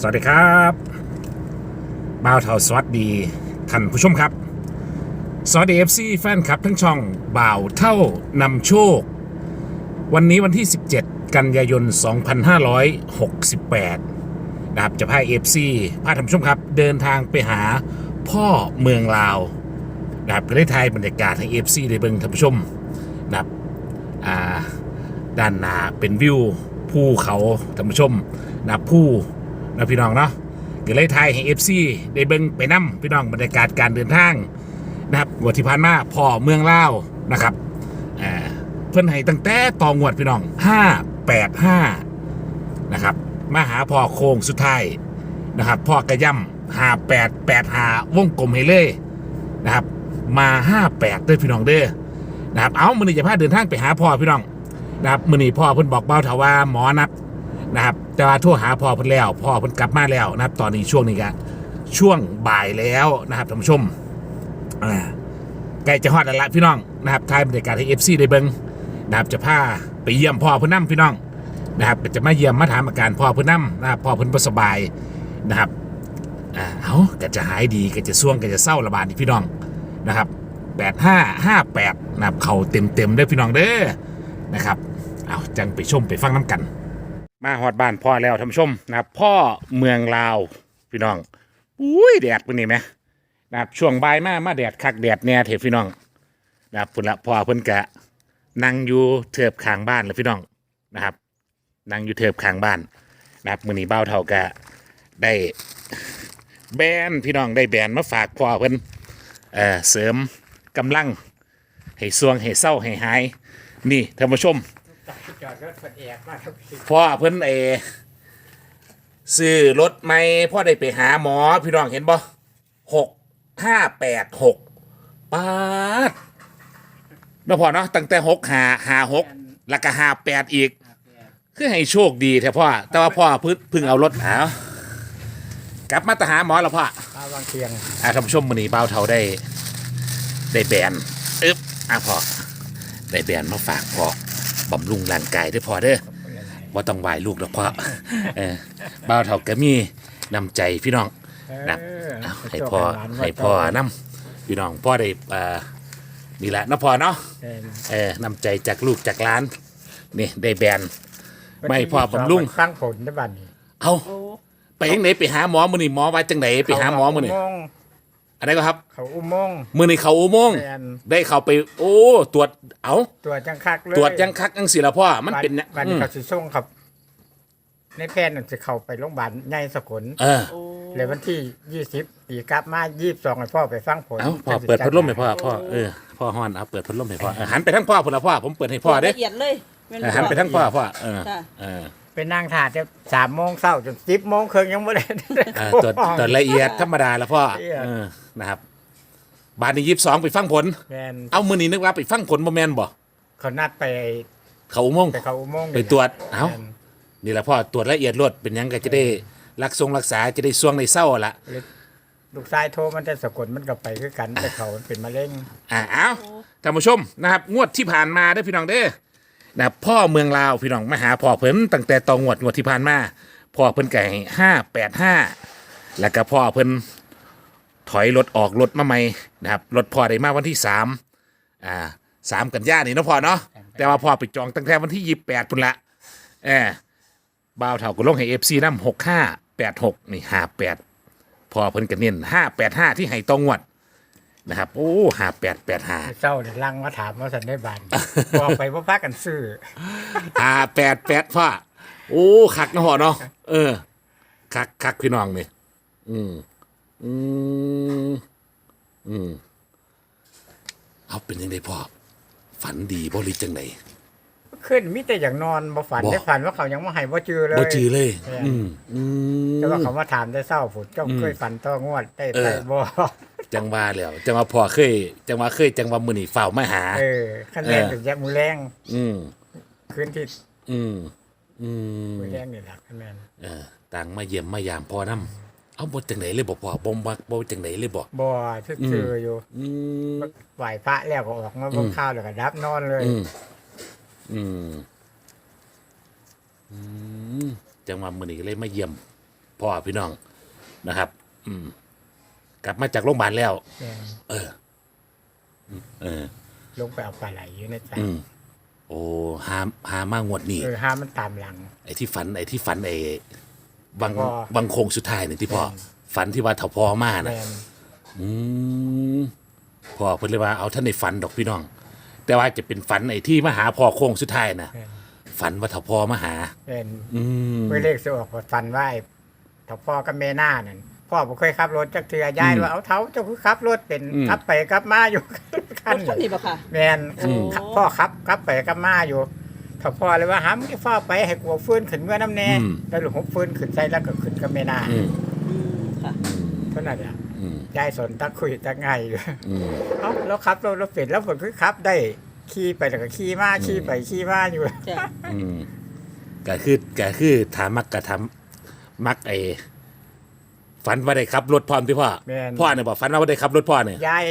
สวัสดีครับบ่าวเทาสวัสดีท่านผู้ชมครับ สวัสดีเอฟซีแฟนคลับทั้งช่องบ่าวเท่านำโชค วันนี้วันที่ 17 กันยายน 2568 นะครับ จะพาเอฟซีพาท่านผู้ชมครับ เดินทางไปหาพ่อเมืองลาวนะครับก็ได้ทายบรรยากาศให้เอฟซีได้เบิ่งท่านผู้ชมนะครับด้านหน้าเป็นวิวภูเขาท่านผู้ชมนะภู นะพี่น้องเนาะก็เลยทายให้ FC ได้เบิ่งไปนํพี่น้องบรรยากาศการเดินทางนะครับงวดที่ผ่านมาพ่อเมืองลาวนะครับอ่าเพิ่อนให้ตั้งแต่ต่องวดพี่น้อง585นะครับมาหาพ่อโค้งสุดท้ายนะครับพ่อกระย่ำ58 85วงกลมให้เลยนะครับ มา58เด้อพี่น้องเด้อนะครับเอามือนี้จะพาเดินทางไปหาพ่อพี่น้องนะครับมือนี้พ่อเพิ่นบอกเบ้าถาว่าหมอนัดนะครับ แต่ว่าโทรหาพ่อเพิ่นแล้วพ่อเพิ่นกลับมาแล้วนะครับ ตอนนี้ช่วงนี้ก็ช่วงบ่ายแล้วนะครับท่านผู้ชมอ่าใกล้จะฮอดแล้วละพี่น้องนะครับทายบรรยากาศให้เอฟซีได้เบิงนะครับจะพาไปเยี่ยมพ่อเพิ่นนํพี่น้องนะครับจะมาเยี่ยมมาถามอาการพ่อเพิ่นนํนะครับพ่อเพิ่นบ่สบายนะครับอ่าเอาก็จะหายดีก็จะส่วงก็จะเศร้าระบาดนี่พี่น้องนะครับ8558นะครับเข้าเต็มๆเด้อพี่น้องเด้อนะครับเอาจังไปชมไปฟังน้ำกัน มาฮอดบ้านพ่อแล้วท่านผู้ชมนะครับพ่อเมืองลาวพี่น้องอุ้ยแดดเป็นนี่ไหมนะครับช่วงบ่ายมามาแดดคักแดดแน่เถอะพี่น้องนะครับพุ่นละพ่อเพิ่นกะนั่งอยู่เทือบข้างบ้านเลยพี่น้องนะครับนั่งอยู่เทือบข้างบ้านนะครับมือนี้เบ้าเท่ากะได้แบนพี่น้องได้แบนมาฝากพ่อเพิ่นเอ่อเสริมกำลังให้สวงให้เศร้าให้หาย นี่ท่านผู้ชม จอดรถเปิดแอบมาทุกทีพ่อเพิ่นเอซื้อรถไม่พ่อได้ไปหาหมอพี่น้องเห็นบ่หกห้าแปดหกปาดเนาะพ่อเนาะตั้งแต่หกหาหาหกแล้วก็หาแปดอีกคือให้โชคดีแท้พ่อ แต่ว่าพ่อเพิ่งเพิ่งเอารถเอากลับมาตหาหมอแล้วพ่อตาบางเทียงอะท่านผู้ชมมือนี้เบาเท่าได้ ได้แบนอึ๊บอะพ่อได้แบนมาฝากพ่อ บำรุงร่างกายด้วยพ่อเด้อว่าต้องไหวลูกหรอกพ่อเออเบาเท่าก็มีน้ำใจพี่น้องนะเออเอาให้พ่อให้พ่อน้ำพี่น้องพ่อได้อ่านี่แหละนะพ่อเนาะเออเออน้ำใจจากลูกจากหล้าน นี่ได้แบนไม่พ่อบำรุงฟังผลได้บ้านนี้เอาไปยังไหนไปหาหมอมือนี่หมอว่าจังไหนไปหาหมอมือนี่เขาอุโงค์ อะไรก็ครับเขาอุโมงค์ มือนี่เขาอุโมงค์แมนได้เข้าไป โอ้ตรวจเอาตรวจจังคักเลยตรวจยังคักยังสิละพ่อมันเป็นเนี่ยวันอืนี้มเขาสิส่งครับ ในแพทย์นั่นจะเข้าไปโรงพยาบาลใหญ่สกลเออเลยวันที่ยี่สิบปีกลับมายี่สิบสองให้พ่อไปฟังผลเอาพ่อเปิดพัดลมให้พ่อพ่อเออพ่อฮ้อนเอาเปิดพัดลมให้พ่อเออหันไปทั้งพ่อพุ่นละพ่อผมเปิดให้พ่อเด้ละเอียดเลยแม่นเออหันไปทั้งพ่อพ่อเออค่ะเออ ไปนั่งถ่ายจะสามโมงเช้าจนสิบโมงครึ่งยังไม่ได้เออตรวจตรวจละเอียดธรรมดาละพ่อละเอียดเออนะครับบาทนี้ยี่สิบสองไปฟังผล แมนเอามือนี้นึกว่าไปฟังผลบ่แมนบ่เขานัดไปเขาอุโมงค์ ไปเขาอุโมงค์ไปตรวจเอ้า แม่นนี่แหละพ่อตรวจละเอียดรวดเป็นหยังก็จะได้รักทรงรักษาจะได้ส่วงในเศร้าละลูกชายโทรมันจะสะกดมันก็ไปคือกันแต่เขามันเป็นมะเร็ง อ่าเอาท่านผู้ชมนะครับ งวดที่ผ่านมาเด้อพี่น้องเด้อ นะครับพ่อเมืองลาวพี่น้องมาหาพ่อเพิ่นตั้งแต่ตองวดงวดที่ผ่านมาพ่อเพิ่นไก่ห้าแปดห้าแล้วก็พ่อเพิ่นถอยรถออกรถมาใหม่นะครับรถพ่อได้มาวันที่สามอ่าสามกันยานี่เนาะพ่อเนาะแต่ว่าพ่อไปจองตั้งแต่วันที่ยี่แปดพุ่นละเออบ่าวเท่าก็ลงให้เอฟซีน้ำหกห้าแปดหกนี่ห้าแปดพ่อเพิ่นกันเน้นห้าแปดห้าที่ให้ตองวด นะครับ โอ้ห้าแปดแปดห้าเจ้าเนี่ยลังมาถามว่าสันได้บานบอกไปว่าพักกันซื้ออ่าแปดแปดพ่อโอ้คักนะพ่อเนาะเออคักคักพี่น้องนี่อืมอืมอืมเอาเป็นยังไงพ่อฝันดีบ่หรือจังไหนขึ้นมิแต่อย่างนอนบ่ฝันบ่ได้ฝันว่าเขายังไม่ให้บ่จือเลยบ่จือเลยแม่นอืมอืมแต่ว่าเขามาถามได้เศร้าฝนเจ้าอืมเคยฝันต่องวดได้เออไปบ่ จังว่าแล้วจังว่าพ่อเคย จังว่าเคย จังว่ามื้อนี้ฝ้าวมาหา เออคะแนนเออถึงแยกมือแรงอืมคืนที่อืมอืมมือแรงนี่แหละคะแนนเออต่างมาเยี่ยมมายามพ่อนำเอาบ่จังไหนเลยบ่พ่อบ่มักบ่จังไหนเลยบ่บ่ซื่อๆอยู่อืมไหวพระแล้วก็ออกมาเบิ่งข้าวแล้วก็ดับนอนเลย อืมอืมอืมจังหวะมือนี้ก็เลยมาเยี่ยมพ่อพี่น้องนะครับ อืม กลับมาจากโรงพยาบาลแล้วแม่นเออ เออ ลงไปเอาปลาไหลอยู่ในใจอืม โอ้หาหามางวดนี่ เออห้ามมันตามหลัง ไอ้ที่ฝันไอ้ที่ฝันไอ้บางพ่อ บางโคงสุดท้ายเนี่ยที่พ่อแม่นฝันที่ว่าเถาพอมานะแม่นอืมพ่อเพิ่นเลยว่าเอาท่านในฝันดอกพี่น้อง แต่ว่าจะเป็นฝันไอ้ที่มาหาพ่อโค้งสุดท้ายนะแม่นฝันว่าเถาพอมาหา แม่นอืมเมื่อเลขสิออกก็ฟันไว้ถ้าพ่อกับแม่หน้านั่น พ่อบ่เคยขับรถจักเทื่อยายอืมว่าเอาเท้าเจ้าคือขับรถเป็นอืมขับไปกลับมาอยู่ คันรถคันนี้บ่ค่ะ แม่นอืม ขับพ่อขับกลับไปกลับมาอยู่ถ้าพ่อเลยว่าหามึงจะฟ้าไปให้กลัวฟื้นขึ้นเมื่อน้ำแน่อืม แล้วหลวงฟื้นขึ้นใส่แล้วก็ขึ้นกับแม่หน้าอืมอืมค่ะ เท่านั้นแหละอืมยายสนตักคุยตักไงอยู่ อืม เอ้าแล้วขับรถรถเป็นแล้วผมคือขับได้ขี่ไปแล้วก็ขี่มาขี่ไปขี่มาอยู่ จ้ะ อืมก็คือก็คือถามมักกะทำมักไอ้ ฝันว่าได้ขับรถพร้อมที่พ่อแม่น พ่อเนี่ยบอกฝันว่าได้ขับรถพ่อเนี่ยยาย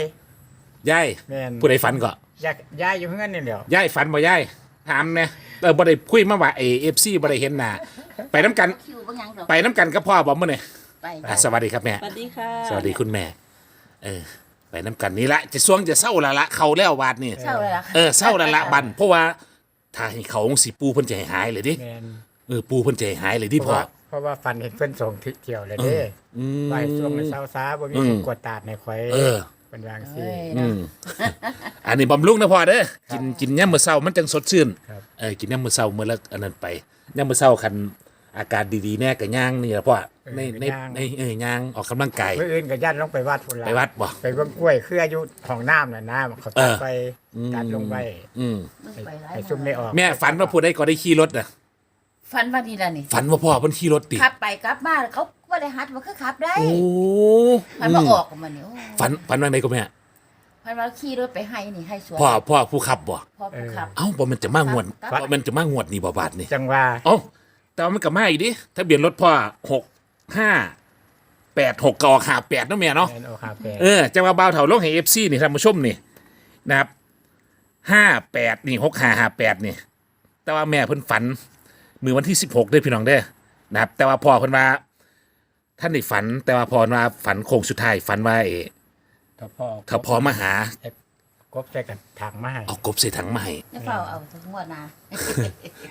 ยายแม่นผู้ใดฝันก็ยายยายอยู่เฮือนนี่แหละยายฝันบ่ยายถามเนี่ยเออบ่ได้คุยมาว่าไอ้เอฟซีบ่ได้เห็นหน้าไปน้ำกันคิวบางอย่างดอกไปน้ำกันกับพ่อบอกมื่อนี่ไปอะสวัสดีครับแม่ สวัสดีค่ะสวัสดีคุณแม่ เออ ไปน้ำกันนี่ละจะช่วงจะเศร้าละละเขาแล้ววาดนี่เศร้าเลยล่ะเออเศร้าละละบัน เพราะว่าถ้าให้เขาองสิปูเพิ่นใจหายเลยดิแม่นเออปูเพิ่นใจหายเลยดิเพพ่อราะว่า เพราะว่าฟันเห็นเพิ่นส่งทิเที่ยวเลยเด้อืมไปช่วงในเช้าซาบ่มีอืมผู้กวดตาดในข่อยเออ เป็นวางเอ้ซี่ยอืเนาะมอันนี้บำรุงนะพ่อเด้อกินกินย่ำมื้อเช้ามันจังสดชื่นครับ เออกินย่ำมื้อเช้ามื้อละอันนั้นไปย่ำมื้อเช้าคันอากาศดีๆแน่ก็ย่างนี่ล่ะพ่อในในในเออย่างออกกำลังกายเมื่ออื่นก็ยันลงไปวัดพุ่นละไปวัดบ่ ไปเบิ่งกล้วยเครืออยู่ห้องน้ำน่ะน้ำเขาตัดเออ ไปตัดลงไปอืมมึงให้ไปหลาย Dạ. ให้ซุ่มไม่ออกแม่ฝันว่าผู้ใดก็ได้ขี่รถน่ะ ฝันว่านี่ล่ะนี่ฝันว่าพ่อเพิ่นขี่รถติขับไปกลับมาเขาบ่ได้หัดว่าคือขับได้โอ้มันมาออกกับมันนี่โอ้ฝันฝันว่าไงก็แม่ฝันว่าขี่รถไปให้นี่ให้สวนพ่อพ่อผู้ขับบ่พ่อผู้ขับเอ้าบ่มันจะมางวดครับบ่มันจะมางวดนี่บ่บาทนี่จังว่าเอ้าแต่ว่ามันก็มาอีกดิทะเบียนรถพ่อหกห้าแปดหกกออกห้าแปดเนาะแม่เนาะแม่นโอคาแปดเออจังว่าบ่าวเฒ่าลงให้ FC นี่ท่านผู้ชมนี่นะครับห้าแปดนี่หกห้าห้าแปดนี่ แต่ว่าแม่เพิ่นฝัน มือวันที่สิบหกด้วยพี่น้องเด้อนะครับ แต่ว่าพ่อเพิ่นว่าท่านได้ฝัน แต่ว่าพ่อว่าฝันโค้งสุดท้ายฝันว่าเอถ้าพ่อถ้าพ่อมาหา กบใส่กันทางมาให้เอากบใส่ถังมาให้จะเฝ้าเอาทั้งหมดนะ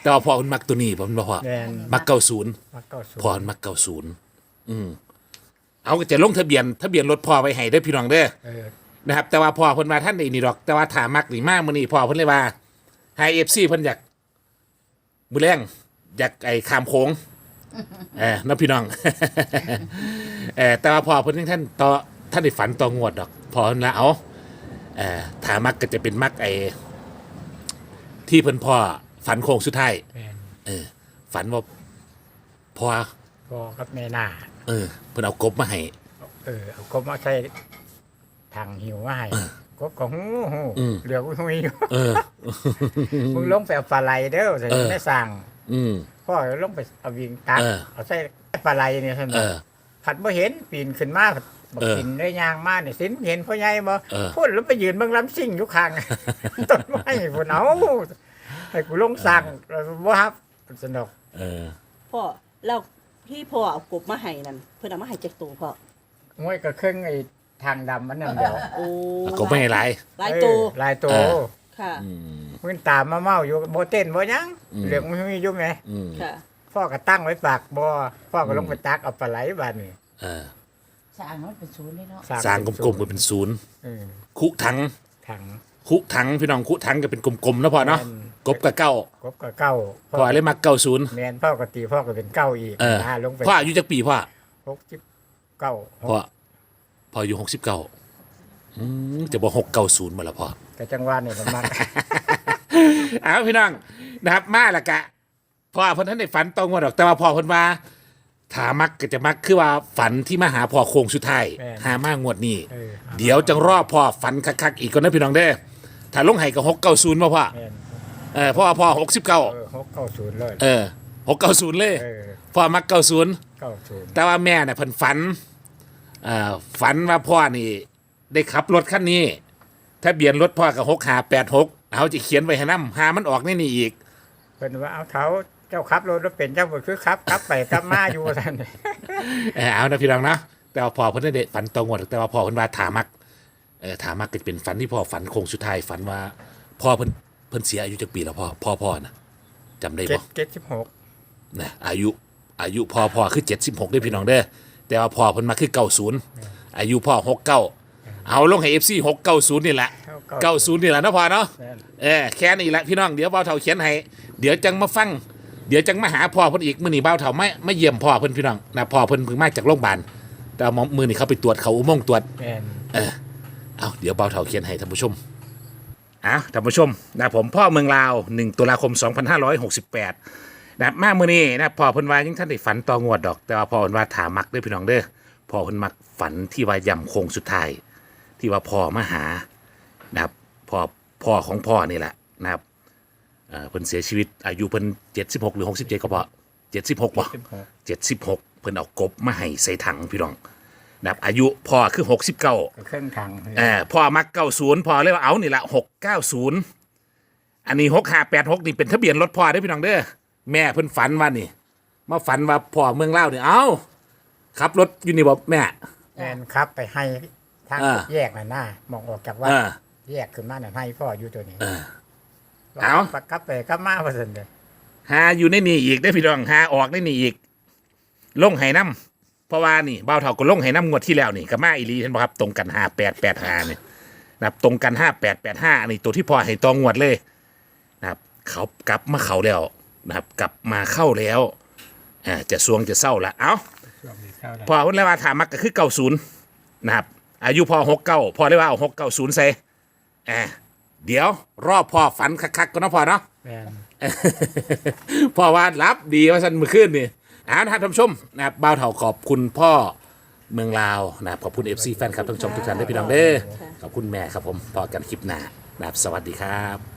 แต่ว่าพ่อเพิ่นมักตัวนี้ผมบอกว่าแม่นมักเก้าศูนย์มักเก้าศูนพ่อย์เพิ่นมักเก้าศูนย์อืมเอาก็จะลงทะเบียนทะเบียนรถพ่อไว้ให้ได้อพี่น้องเด้อ เออนะครับแต่ว่าพ่อเพิ่นมาท่านนี่นี่ดอก แต่ว่าถามักนี่มากมื้อนี้พ่อเพิ่นเลยว่าให้เอฟซีเพิ่นอยากมือแรง อยากไอ้ข้ามโค้งเออน้องพี่น้อง เออแต่ว่าพ่อเพิ่นยังท่านต่อท่านได้ฝันต่องวดดอกพ่อเพิ่นละเอาเออถามักก็จะเป็นมักไอ้ที่เพิ่นพ่อฝันโค้งสุดท้ายแม่นเออ ฝันว่าพ่อพ่อกับแม่หน้าเออเพิ่นเอากบมาให้เออเอากบมาใส่ทางหิวมาให้กบก็หูหูอืมเหลือหุยอยู่เออ มึงลงไปเอาปลาไหลเด้อใส่เออไม่สั่ง อืม พ่อลงไปเอาวิ่งตักเออ เอาใส่ปลาไหลเนี่ยท่านเออ ผัดบ่เห็นปีนขึ้นมาบอกเออกินได้ยางมาเนี่ยสินเห็นพ่อใหญ่บ่เออ พูดแล้วไปยืนเบิ่งลำซิ่งอยู่ข้าง ต้นไม้พุ่นเอาให้กูลงสั่งบ่ครับสนุกเออ พ่อแล้วที่พ่อเอากบมาให้นั่นเพิ่นเอามาให้จักตัวพ่อมวยก็ครึ่งไอ้ทางดำมันนั่นเดียวโอ้เอากบไม่ให้หลาย หลายตัวเออหลายตัวเออ ค่ะ อืมมึงตามมาเมาอยู่บ่เต้นบ่หยังอืมเหลืองมันมีอยู่ไหมอืมค่ะ พ่อก็ตั้งไว้ปากบ่พ่อก็ลงไปตักเอาปลาไหลบาดนี้เออสร้างมันเป็นศูนย์เลยเนาะสร้างกลมๆก็เป็นศูนย์เออคุถังถัง คุถังพี่น้องคุถังก็เป็นกลมๆนะพ่อเนาะแม่นกบกับเก้ากบก็เก้าพ่อเลยมาเก้าศูนย์แม่นพ่อก็ตีพ่อก็เป็นเก้าอีกเออนะลงไปพ่ออายุจักปีพ่อหกสิบเก้าหพ่อกพ่ออายุหกสิบเก้าอืมจะบอกหกเก้าศูนย์มาแล้วพ่อ แต่จังหวะนี่มันมากเอาพี่น้องนะครับ มาและกะพ่อเพิ่นท่านได้ฝันตรงมาดอกแต่ว่าพ่อเพิ่นว่าถามักก็จะมักคือว่าฝันที่มาหาพ่อโค้งสุดท้ายแม่นหามางวดนี้เออ เดี๋ยวจังรอบพ่อฝันคักๆอีกก่อนนะพี่น้องเด้อถ้าลงไห้ก็หกเก้าศูนย์มาพ่อแม่นเออพ่อพ่อหกสิบเก้าเออหกเก้าศูนย์เลยเออหกเก้าศูนย์เลยเออพ่อมักเก้าศูนย์ เก้าศูนย์แต่ว่าแม่เนี่ยเพิ่นฝันเอ่อฝันว่าพ่อนี่ ได้ขับรถคันนี้ ถ้าเบียนรถพ่อกับหกหาแปดหกเอาจะเขียนไว้ให้น้ำหามันออกในนี่อีกเป็นว่าเอาเท้าเจ้าจ้าขับรถรถเป็นเจ้าบ่คือขับขับไปกลับมาอยู่ว่าซั่นเออเอานะพี่น้องนะแต่ว่าพอเพิ่นได้ฝันตรงหมดแต่ว่าพอเพิ่นว่าถามักเออถามักก็จะเป็นฝันที่พ่อฝันโคงสุดท้ายฝันว่าพ่อเพิ่นเพิ่นเสียอายุจักปีแล้วพ่อพ่อพ่อนะจำได้เจ็บ่ดเจ็ดสิบหกนะอายุอายุพ่อพ่อคือ 76ด้วยพี่น้องเด้อแต่ว่าพ่อเพิ่นมาคือ 90 อายุพ่อ 69 เอาลงให้ FC 690นี่แหละ90นี่แหละเนาะพ่อเนาะแม่นเออแค่นี้แหละพี่น้องเดี๋ยวเบาเถาเขียนให้เดี๋ยวจังมาฟังเดี๋ยวจังมาหาพ่อเพิ่นอีกมื้อนี้เบาเถาไม่ไม่เยี่ยมพ่อเพิ่นพี่น้องนะพ่อเพิ่นเพิ่งมาจากโรงพยาบาลแต่เอามือนี่เขาไปตรวจเขาอุโมงค์ตรวจแม่นเอาเดี๋ยวเบาเถาเขียนให้ท่านผู้ชมอะท่านผู้ชมนะผมพ่อเมืองลาว1ตุลาคม 2568นะมามื้อนี้นะพ่อเพิ่นว่ายังท่านได้ฝันต่องวดดอก แต่ว่าพ่อเพิ่นว่าถามักเด้อพี่น้องเด้อพ่อเพิ่นมักฝันที่ว่าย่ำโค้งสุดท้าย ที่ว่าพ่อมาหานะครับพ่อพ่อของพ่อนี่แหละนะครับเอ่อเพิ่นเสียชีวิตอายุเพิ่นเจ็ดสิบหกหรือหกสิบเจ็ดก็พอเจ็ดสิบหกป่ะสิบหกเจ็ดสิบหกเพิ่นเอากบมาให้ใส่ถังพี่น้องนะครับอายุพ่อคือหกสิบเก้าก็เครื่องทางเออพ่อมักเก้าศูนย์พ่อเลยว่าเอานี่ละหกเก้าศูนย์อันนี้หกห้าแปดหกนี่เป็นทะเบียนรถพ่อได้อพี่น้องเด้อแม่เพิ่นฝันว่านี่มาฝันว่าพ่อเมืองเล่าวนี่เอ้าขับรถอยู่นี่บ่แม่แม่นครับไปให้ ทางอ่า แยกน่ะหน้ามองออกจากวัดเออแยกขึ้นมาน่ะให้พ่ออยู่ตัวนี้เออ เอากลับไปกลับมาว่าซั่นเด้อหาอยู่ในนี่อีกได้อพี่น้องหาออกในนี่อีก ลงไหน้ำเพราะว่านี่เบ้าเท่าก็ลงไหน้ำงวดที่แล้วนี่กับมาอีหลีเห็นป่ะครับตรงกันห้าแปดแปดห้าเนี่ยนะครับตรงกันห้าแปดแปดห้าอันนี้ตัวที่พอให้ตองวดเลยนะครับ เขากลับมาเขาแล้วนะครับ กลับมาเข้าแล้วอ่าจะซวงจะเศร้าละเอ้า ช่วงนี้เข้าแล้วพอวันแรกว่าถามมักก็คือเก้าศูนย์นะครับ อายุพอหกเก้าพอได้ว่าเอาหกเก้าศูนย์ใส่อ่าเดี๋ยวรอบพอฝันคักๆก็นาะพอเนาะ แม่นพ่อว่ารับดีว่าสันมือขึ้นนี่อ่านะครับท่านผู้ชมนะครับบ่าวเถาขอบคุณพ่อเมืองลาวนะครับขอบคุณ FC แฟนคลับทั้งชมทุกท่านด้วยพี่น้องเด้อขอบคุณแม่ครับผมพอกันคลิปหน้านะครับสวัสดีครับ